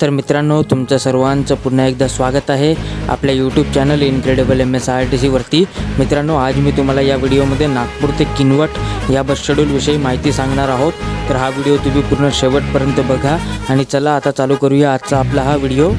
तर मित्रांनो तुमचं सर्वांचं पुन्हा एकदा स्वागत आहे आपल्या YouTube channel incredible M S R T सीवरती मित्रांनो आज मी तुम्हाला या व्हिडिओमध्ये नागपूर ते किनवट या बस शेड्यूलविषयी माहिती सांगणार आहोत. तर हा व्हिडिओ तुम्ही पूर्ण शेवटपर्यंत बघा आणि चला आता चालू करूया आजचा आपला हा व्हिडिओ.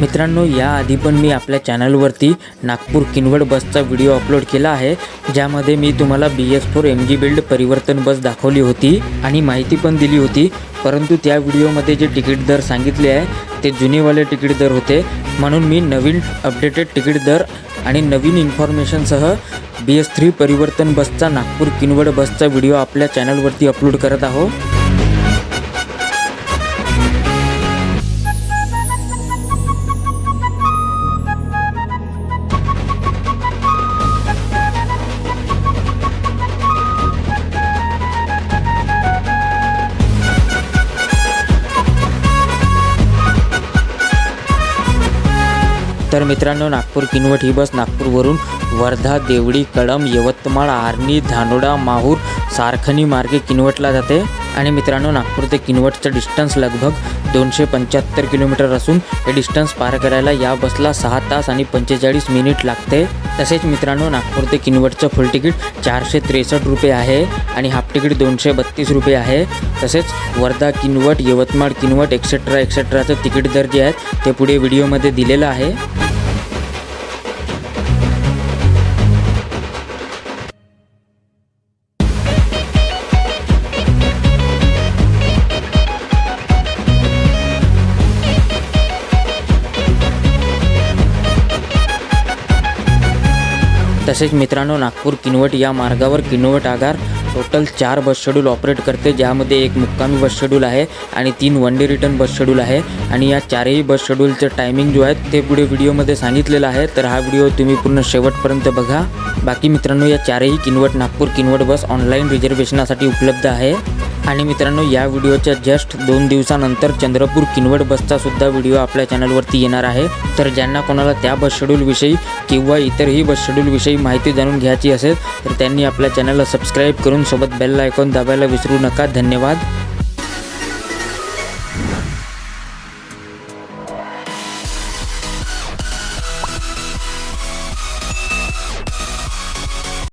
मित्रांनो याआधी पण मी आपल्या चॅनलवरती नागपूर किनवड बसचा व्हिडिओ अपलोड केला आहे ज्यामध्ये मी तुम्हाला B S four M G build Parivartan bus दाखवली होती आणि माहिती पण दिली होती. परंतु त्या व्हिडिओमध्ये जे तिकीट दर सांगितले आहे ते जुनेवाले तिकीट दर होते. म्हणून मी नवीन अपडेटेड तिकीट दर आणि नवीन इन्फॉर्मेशनसह बी एस थ्री परिवर्तन बसचा नागपूर किनवड बसचा व्हिडिओ आपल्या चॅनलवरती अपलोड करत आहोत तर मित्रांनो नागपूर किनवट ही बस नागपूरवरून वर्धा देवडी कळम यवतमाळ आर्णी धानोडा माहूर सारखणी मार्गे किनवटला जाते. आणि मित्रांनो नागपूर ते किनवटचं डिस्टन्स लगभग दोनशे पंच्याहत्तर किलोमीटर असून हे डिस्टन्स पार करायला या बसला सहा तास आणि पंचेचाळीस मिनिट लागते. तसेच मित्रांनो नागपूर ते किनवटचं फुल तिकीट चारशे त्रेसष्ट रुपये आहे आणि हाफ तिकीट दोनशे बत्तीस रुपये आहे. तसेच वर्धा किनवट यवतमाळ किनवट एक्सेट्रा एक्सेट्राचं तिकीट दर जे आहेत ते पुढे व्हिडिओमध्ये दिलेलं आहे. तसेच मित्रांनो नागपूर किनवट या मार्गावर किनवट आगार टोटल चार बस शेड्यूल ऑपरेट करते. ज्यामध्ये एक मुक्कामी बस शेड्यूल आहे आणि तीन one day return bus schedule आहे. आणि या चारही बस शेड्यूलचं टायमिंग जो आहे ते पुढे व्हिडिओमध्ये सांगितलेलं आहे. तर हा व्हिडिओ तुम्ही पूर्ण शेवटपर्यंत बघा. बाकी मित्रांनो या चारही किनवट नागपूर किनवट बस ऑनलाईन रिझर्वेशनासाठी उपलब्ध आहे. आणि मित्रांनो या व्हिडिओच्या जस्ट दोन दिवसानंतर चंद्रपूर किनवट बसचा सुद्धा व्हिडिओ आपल्या चॅनलवरती येणार आहे. तर ज्यांना कोणाला त्या बस शेड्यूलविषयी किंवा इतरही बस शेड्यूलविषयी माहिती जाणून घ्यायची असेल तर त्यांनी आपल्या चॅनलला सबस्क्राईब करून सोबत बेल आयकॉन दाबायला विसरू नका. धन्यवाद.